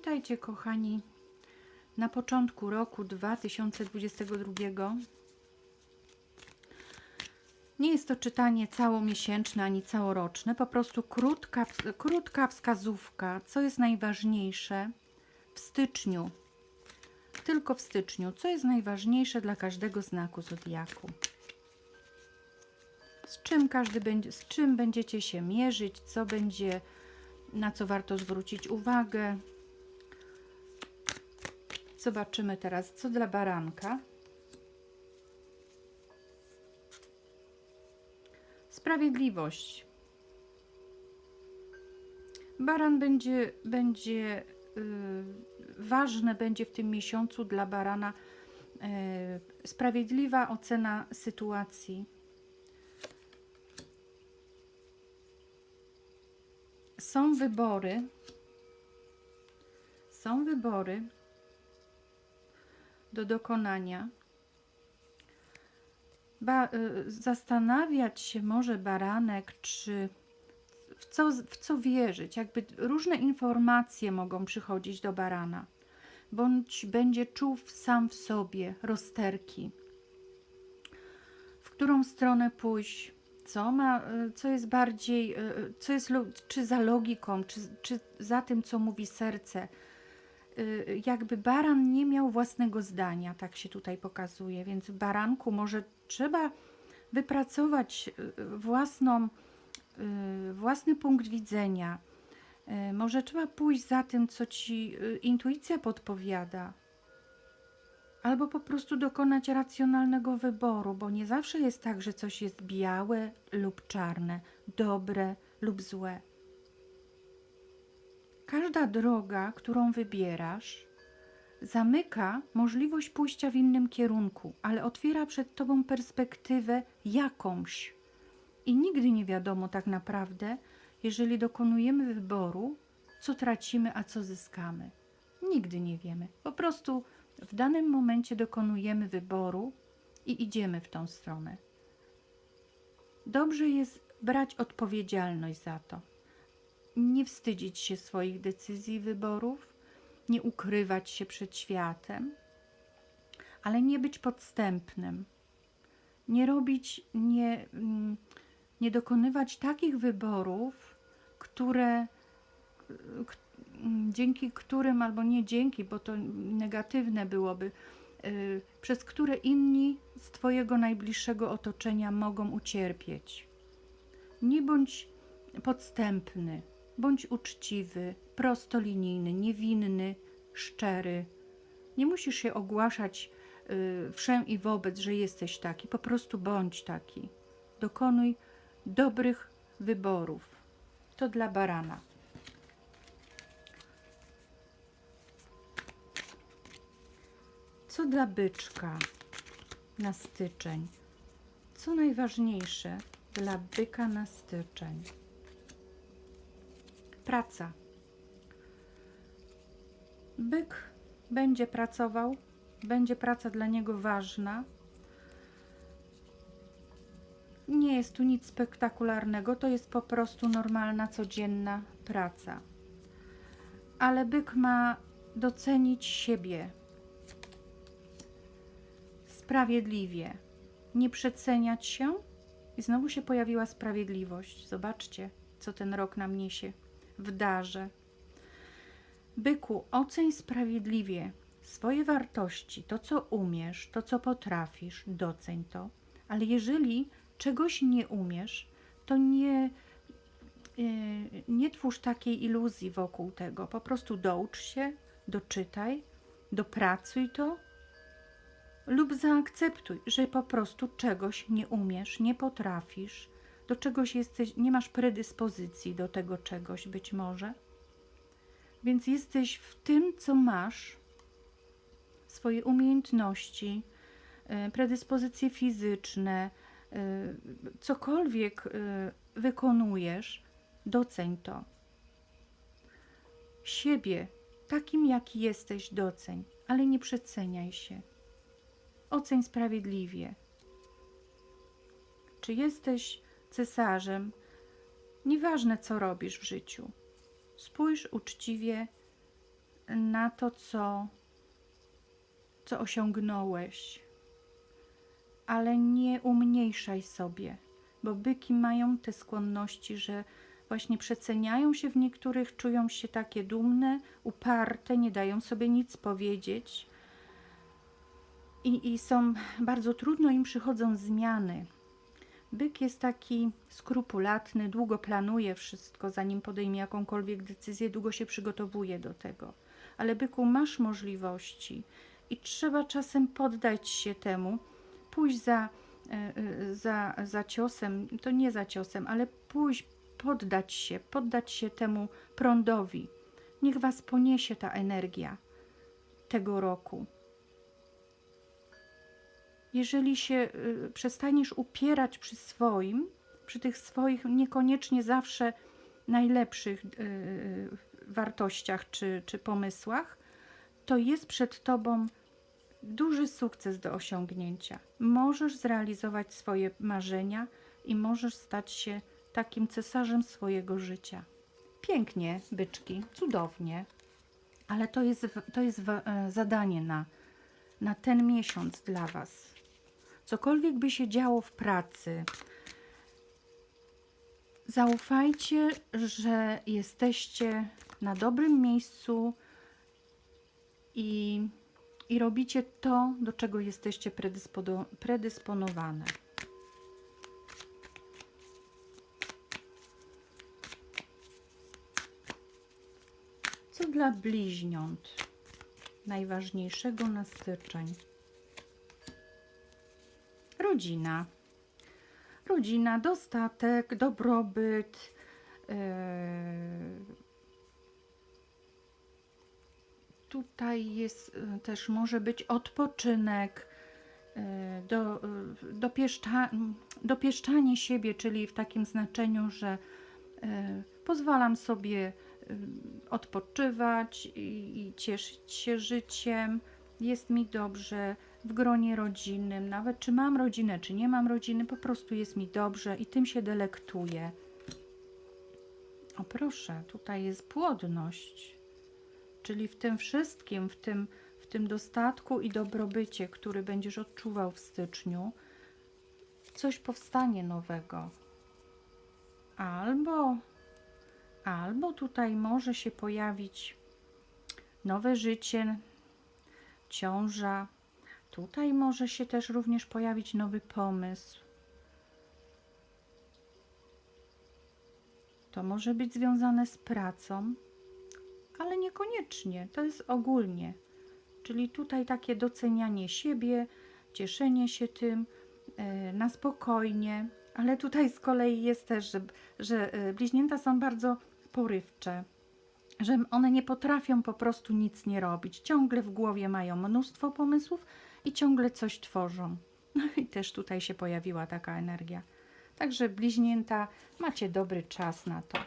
Witajcie, kochani, na początku roku 2022. Nie jest to czytanie całomiesięczne ani całoroczne, po prostu krótka, krótka wskazówka, co jest najważniejsze w styczniu. Tylko w styczniu, co jest najważniejsze dla każdego znaku zodiaku. Z czym każdy będzie, z czym będziecie się mierzyć, co będzie, na co warto zwrócić uwagę. Zobaczymy teraz, co dla baranka. Sprawiedliwość. Baran będzie, będzie yy, ważne będzie w tym miesiącu dla barana yy, sprawiedliwa ocena sytuacji. Są wybory. Są wybory do dokonania. Ba, y, zastanawiać się może baranek, czy w co, w co wierzyć. Jakby różne informacje mogą przychodzić do barana, bądź będzie czuł sam w sobie rozterki. W którą stronę pójść, co ma, y, co jest bardziej, y, co jest, czy za logiką, czy, czy za tym, co mówi serce. Y, Jakby baran nie miał własnego zdania, tak się tutaj pokazuje, więc baranku może trzeba wypracować y, własną, y, własny punkt widzenia. Może trzeba pójść za tym, co ci intuicja podpowiada. Albo po prostu dokonać racjonalnego wyboru, bo nie zawsze jest tak, że coś jest białe lub czarne, dobre lub złe. Każda droga, którą wybierasz, zamyka możliwość pójścia w innym kierunku, ale otwiera przed tobą perspektywę jakąś. I nigdy nie wiadomo tak naprawdę, jeżeli dokonujemy wyboru, co tracimy, a co zyskamy. Nigdy nie wiemy. Po prostu w danym momencie dokonujemy wyboru i idziemy w tą stronę. Dobrze jest brać odpowiedzialność za to. Nie wstydzić się swoich decyzji i wyborów, nie ukrywać się przed światem, ale nie być podstępnym. Nie robić, nie, mm, nie dokonywać takich wyborów, które k- mm, dzięki którym, albo nie dzięki, bo to negatywne byłoby, y, przez które inni z Twojego najbliższego otoczenia mogą ucierpieć. Nie bądź podstępny, bądź uczciwy, prostolinijny, niewinny, szczery. Nie musisz się ogłaszać y, wszem i wobec, że jesteś taki, po prostu bądź taki. Dokonuj dobrych wyborów. To dla barana. Co dla byczka na styczeń? Co najważniejsze dla byka na styczeń? Praca. Byk będzie pracował, będzie praca dla niego ważna. Nie jest tu nic spektakularnego, to jest po prostu normalna, codzienna praca. Ale byk ma docenić siebie sprawiedliwie, nie przeceniać się. I znowu się pojawiła sprawiedliwość. Zobaczcie, co ten rok nam niesie w darze. Byku, oceń sprawiedliwie swoje wartości, to co umiesz, to co potrafisz, doceń to. Ale jeżeli czegoś nie umiesz, to nie, yy, nie twórz takiej iluzji wokół tego. Po prostu doucz się, doczytaj, dopracuj to lub zaakceptuj, że po prostu czegoś nie umiesz, nie potrafisz, do czegoś jesteś, nie masz predyspozycji do tego czegoś być może. Więc jesteś w tym, co masz, swoje umiejętności, e, predyspozycje fizyczne, e, cokolwiek e, wykonujesz, doceń to. Siebie, takim jaki jesteś, doceń, ale nie przeceniaj się. Oceń sprawiedliwie. Czy jesteś cesarzem? Nieważne, co robisz w życiu. Spójrz uczciwie na to, co, co osiągnąłeś, ale nie umniejszaj sobie, bo byki mają te skłonności, że właśnie przeceniają się w niektórych, czują się takie dumne, uparte, nie dają sobie nic powiedzieć. I, I są bardzo trudno im przychodzą zmiany. Byk jest taki skrupulatny, długo planuje wszystko, zanim podejmie jakąkolwiek decyzję, długo się przygotowuje do tego. Ale byku, masz możliwości i trzeba czasem poddać się temu, pójść za, e, e, za, za ciosem, to nie za ciosem, ale pójść, poddać się, poddać się temu prądowi. Niech was poniesie ta energia tego roku. Jeżeli się y, przestaniesz upierać przy swoim, przy tych swoich niekoniecznie zawsze najlepszych y, wartościach czy, czy pomysłach, to jest przed tobą duży sukces do osiągnięcia. Możesz zrealizować swoje marzenia i możesz stać się takim cesarzem swojego życia. Pięknie, byczki, cudownie, ale to jest, to jest e, zadanie na, na ten miesiąc dla Was. Cokolwiek by się działo w pracy, zaufajcie, że jesteście na dobrym miejscu i, i robicie to, do czego jesteście predysponowane. Co dla bliźniąt najważniejszego na styczeń? Rodzina. Rodzina, dostatek, dobrobyt. Yy... Tutaj jest yy, też może być odpoczynek, yy, do, dopieszcza, dopieszczanie siebie, czyli w takim znaczeniu, że pozwalam sobie odpoczywać i, i cieszyć się życiem, jest mi dobrze w gronie rodzinnym, nawet czy mam rodzinę, czy nie mam rodziny, po prostu jest mi dobrze i tym się delektuję. O proszę, tutaj jest płodność, czyli w tym wszystkim, w tym, w tym dostatku i dobrobycie, który będziesz odczuwał w styczniu, coś powstanie nowego. Albo, albo tutaj może się pojawić nowe życie, ciąża. Tutaj może się też również pojawić nowy pomysł. To może być związane z pracą, ale niekoniecznie. To jest ogólnie. Czyli tutaj takie docenianie siebie, cieszenie się tym yy, na spokojnie, ale tutaj z kolei jest też, że, że yy, bliźnięta są bardzo porywcze że one nie potrafią po prostu nic nie robić. Ciągle w głowie mają mnóstwo pomysłów i ciągle coś tworzą. No i też tutaj się pojawiła taka energia. Także bliźnięta, macie dobry czas na to.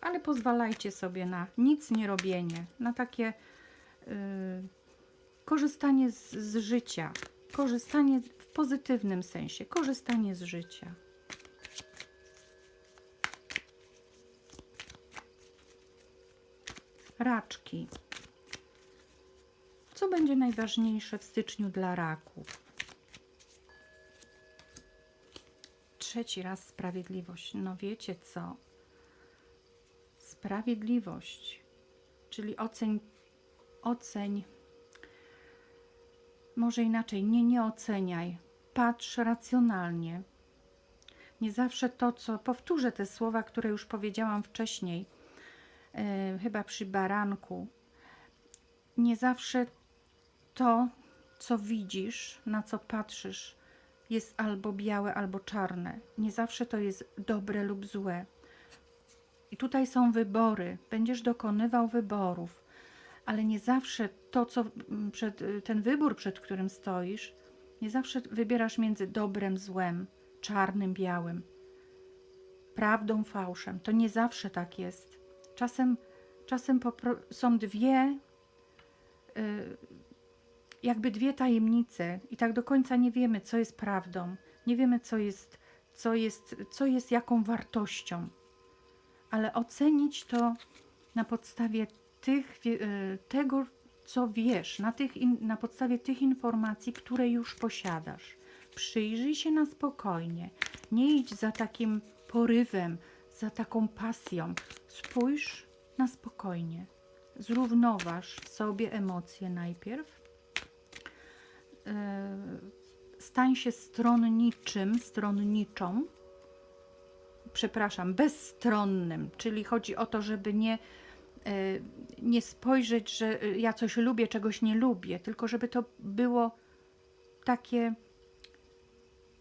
Ale pozwalajcie sobie na nic nie robienie, na takie yy, korzystanie z, z życia, korzystanie w pozytywnym sensie, korzystanie z życia. Raczki. Co będzie najważniejsze w styczniu dla raków? Trzeci raz sprawiedliwość. No wiecie co? Sprawiedliwość, czyli oceń, oceń, może inaczej, nie, nie oceniaj, patrz racjonalnie. Nie zawsze to, co, powtórzę te słowa, które już powiedziałam wcześniej, e, chyba przy baranku. Nie zawsze to, co widzisz, na co patrzysz, jest albo białe, albo czarne. Nie zawsze to jest dobre lub złe. I tutaj są wybory. Będziesz dokonywał wyborów, ale nie zawsze to, co mm, przed, ten wybór, przed którym stoisz, nie zawsze wybierasz między dobrem, złem, czarnym, białym, prawdą, fałszem. To nie zawsze tak jest. Czasem, czasem są dwie, y, jakby dwie tajemnice, i tak do końca nie wiemy, co jest prawdą, nie wiemy, co jest, co jest, co jest jaką wartością. ale ocenić to na podstawie tych, y, tego, co wiesz, na, tych na podstawie tych informacji, które już posiadasz. Przyjrzyj się na spokojnie. Nie idź za takim porywem, za taką pasją. Spójrz na spokojnie. Zrównoważ sobie emocje najpierw. Yy, Stań się stronniczym, stronniczą. Przepraszam, bezstronnym, czyli chodzi o to, żeby nie, yy, nie spojrzeć, że ja coś lubię, czegoś nie lubię, tylko żeby to było takie,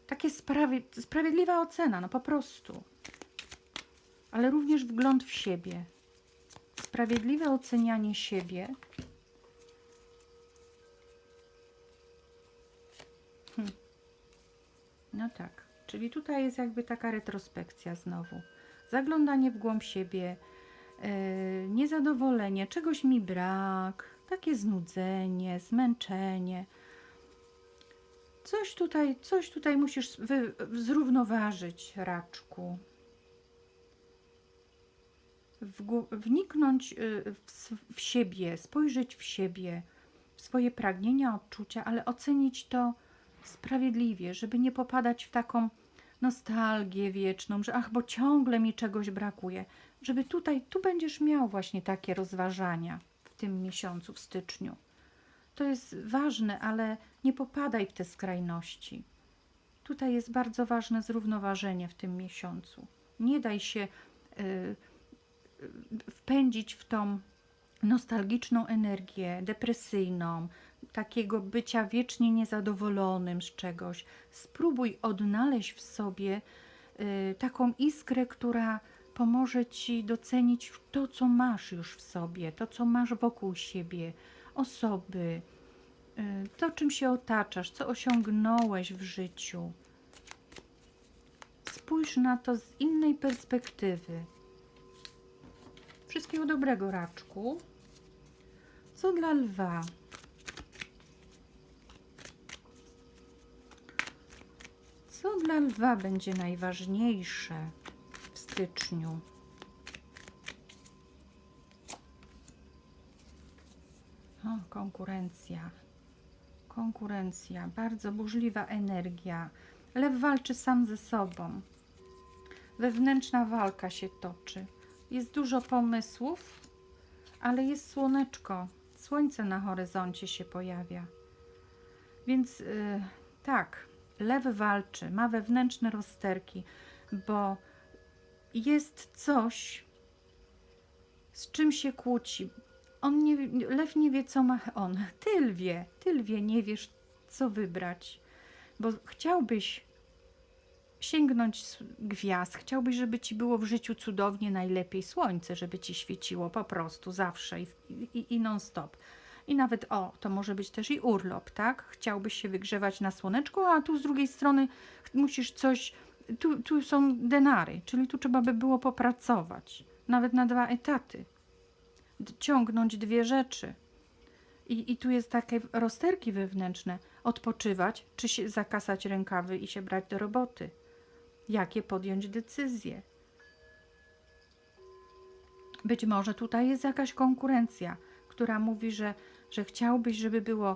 takie sprawie, sprawiedliwa ocena, no po prostu. Ale również wgląd w siebie. Sprawiedliwe ocenianie siebie. No tak, czyli tutaj jest jakby taka retrospekcja znowu. Zaglądanie w głąb siebie, yy, niezadowolenie, czegoś mi brak, takie znudzenie, zmęczenie. Coś tutaj, coś tutaj musisz wy, zrównoważyć, raczku. Wgł- wniknąć y, w, w siebie, spojrzeć w siebie, w swoje pragnienia, odczucia, ale ocenić to sprawiedliwie, żeby nie popadać w taką nostalgię wieczną, że ach, bo ciągle mi czegoś brakuje. Żeby tutaj, tu będziesz miał właśnie takie rozważania w tym miesiącu, w styczniu. To jest ważne, ale nie popadaj w te skrajności. Tutaj jest bardzo ważne zrównoważenie w tym miesiącu. Nie daj się y, y, wpędzić w tą nostalgiczną energię, depresyjną, takiego bycia wiecznie niezadowolonym z czegoś. Spróbuj odnaleźć w sobie y, taką iskrę, która pomoże ci docenić to, co masz już w sobie, to, co masz wokół siebie, osoby, y, to, czym się otaczasz, co osiągnąłeś w życiu. Spójrz na to z innej perspektywy. Wszystkiego dobrego, raczku. Co dla lwa? Co dla lwa będzie najważniejsze w styczniu? O, konkurencja. Konkurencja, bardzo burzliwa energia. Lew walczy sam ze sobą. Wewnętrzna walka się toczy. Jest dużo pomysłów, ale jest słoneczko. Słońce na horyzoncie się pojawia. Więc y, tak, lew walczy, ma wewnętrzne rozterki, bo jest coś, z czym się kłóci. On nie, lew nie wie, co ma on. Ty lwie, ty lwie nie wiesz, co wybrać, bo chciałbyś sięgnąć gwiazd, chciałbyś, żeby ci było w życiu cudownie, najlepiej słońce, żeby ci świeciło po prostu zawsze i, i, i non stop. I nawet, o, to może być też i urlop, tak? Chciałbyś się wygrzewać na słoneczku, a tu z drugiej strony musisz coś, tu, tu są denary, czyli tu trzeba by było popracować, nawet na dwa etaty, ciągnąć dwie rzeczy. I, I tu jest takie rozterki wewnętrzne, odpoczywać, czy się zakasać rękawy i się brać do roboty. Jakie podjąć decyzje? Być może tutaj jest jakaś konkurencja, która mówi, że, że chciałbyś, żeby było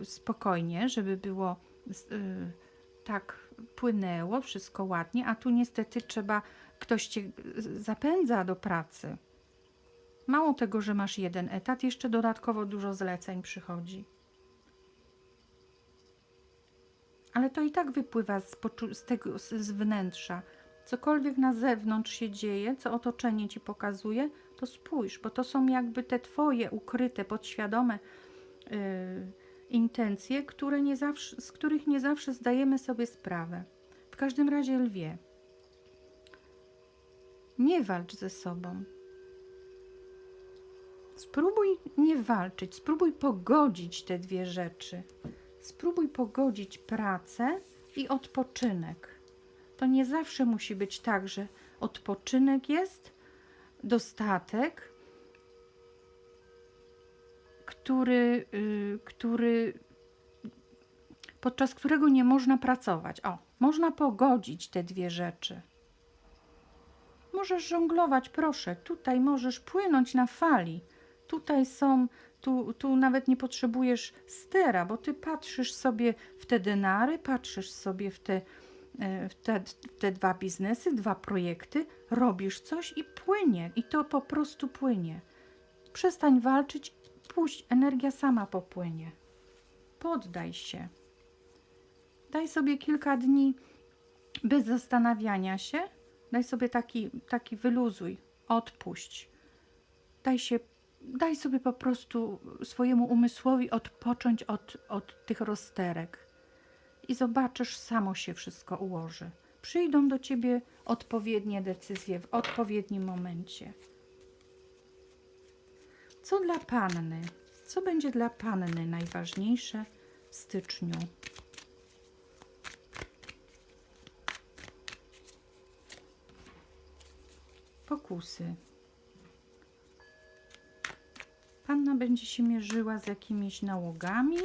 y, spokojnie, żeby było y, tak płynęło, wszystko ładnie, a tu niestety trzeba, ktoś cię y, zapędza do pracy. Mało tego, że masz jeden etat, jeszcze dodatkowo dużo zleceń przychodzi. Ale to i tak wypływa z, z tego, z wnętrza. Cokolwiek na zewnątrz się dzieje, co otoczenie ci pokazuje, to spójrz, bo to są jakby te twoje ukryte, podświadome yy, intencje, które nie zawsze, z których nie zawsze zdajemy sobie sprawę. W każdym razie lwie. Nie walcz ze sobą. Spróbuj nie walczyć, spróbuj pogodzić te dwie rzeczy. Spróbuj pogodzić pracę i odpoczynek. To nie zawsze musi być tak, że odpoczynek jest, dostatek, który, y, który podczas którego nie można pracować. O, można pogodzić te dwie rzeczy. możesz żonglować, proszę. Tutaj możesz płynąć na fali. Tutaj są, tu, tu nawet nie potrzebujesz stera, bo ty patrzysz sobie w te denary, patrzysz sobie w te, te, w te dwa biznesy, dwa projekty, robisz coś i płynie. I to po prostu płynie. Przestań walczyć, puść, energia sama popłynie. Poddaj się. Daj sobie kilka dni bez zastanawiania się. Daj sobie taki, taki wyluzuj, odpuść. Daj się, daj sobie po prostu swojemu umysłowi odpocząć od, od tych rozterek. I zobaczysz, samo się wszystko ułoży. Przyjdą do ciebie odpowiednie decyzje w odpowiednim momencie. Co dla panny? Co będzie dla panny najważniejsze w styczniu? Pokusy. Panna będzie się mierzyła z jakimiś nałogami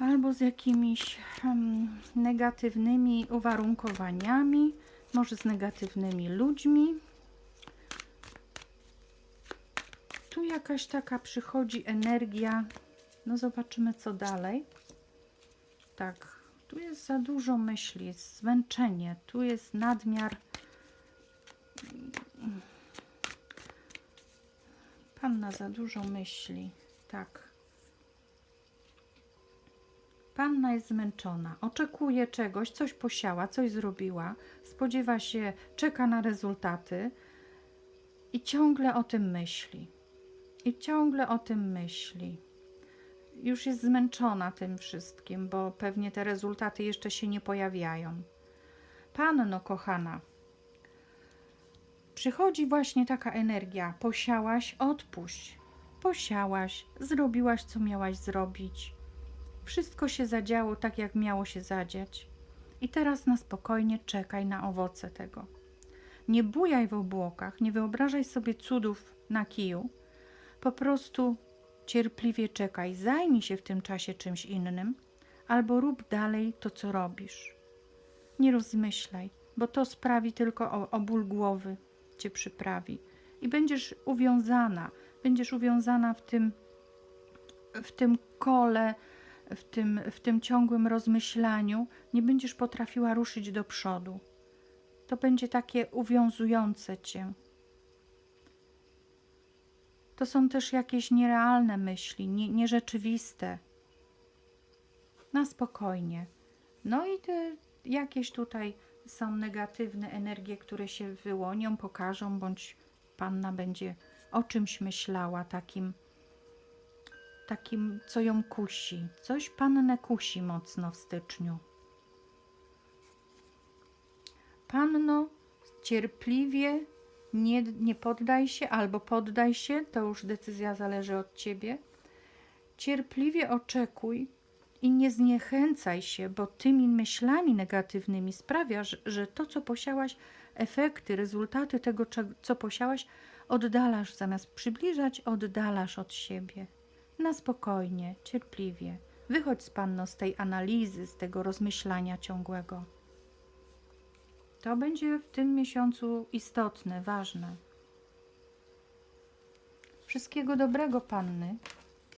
albo z jakimiś em, negatywnymi uwarunkowaniami, może z negatywnymi ludźmi. Tu jakaś taka przychodzi energia. No zobaczymy co dalej. Tak, tu jest za dużo myśli, zmęczenie, tu jest nadmiar. Panna za dużo myśli, tak. Panna jest zmęczona, oczekuje czegoś, coś posiała, coś zrobiła, spodziewa się, czeka na rezultaty i ciągle o tym myśli. I ciągle o tym myśli. Już jest zmęczona tym wszystkim, bo pewnie te rezultaty jeszcze się nie pojawiają. Panno kochana, przychodzi właśnie taka energia. Posiałaś, odpuść. Posiałaś, zrobiłaś, co miałaś zrobić. Wszystko się zadziało tak, jak miało się zadziać. I teraz na spokojnie czekaj na owoce tego. Nie bujaj w obłokach, nie wyobrażaj sobie cudów na kiju. Po prostu cierpliwie czekaj, zajmij się w tym czasie czymś innym, albo rób dalej to, co robisz. Nie rozmyślaj, bo to sprawi tylko o, o ból głowy cię przyprawi i będziesz uwiązana, będziesz uwiązana w tym, w tym kole, w tym, w tym ciągłym rozmyślaniu, nie będziesz potrafiła ruszyć do przodu. To będzie takie uwiązujące cię. To są też jakieś nierealne myśli, nie, nierzeczywiste. Na spokojnie. No i te jakieś tutaj są negatywne energie, które się wyłonią, pokażą, bądź panna będzie o czymś myślała takim, takim, co ją kusi. Coś pannę kusi mocno w styczniu. Panno, cierpliwie nie, nie poddaj się albo poddaj się, to już decyzja zależy od ciebie. Cierpliwie oczekuj i nie zniechęcaj się, bo tymi myślami negatywnymi sprawiasz, że to, co posiałaś, efekty, rezultaty tego, co posiałaś, oddalasz zamiast przybliżać, oddalasz od siebie. Na spokojnie, cierpliwie. Wychodź z panno z tej analizy, z tego rozmyślania ciągłego. To będzie w tym miesiącu istotne, ważne. Wszystkiego dobrego, panny.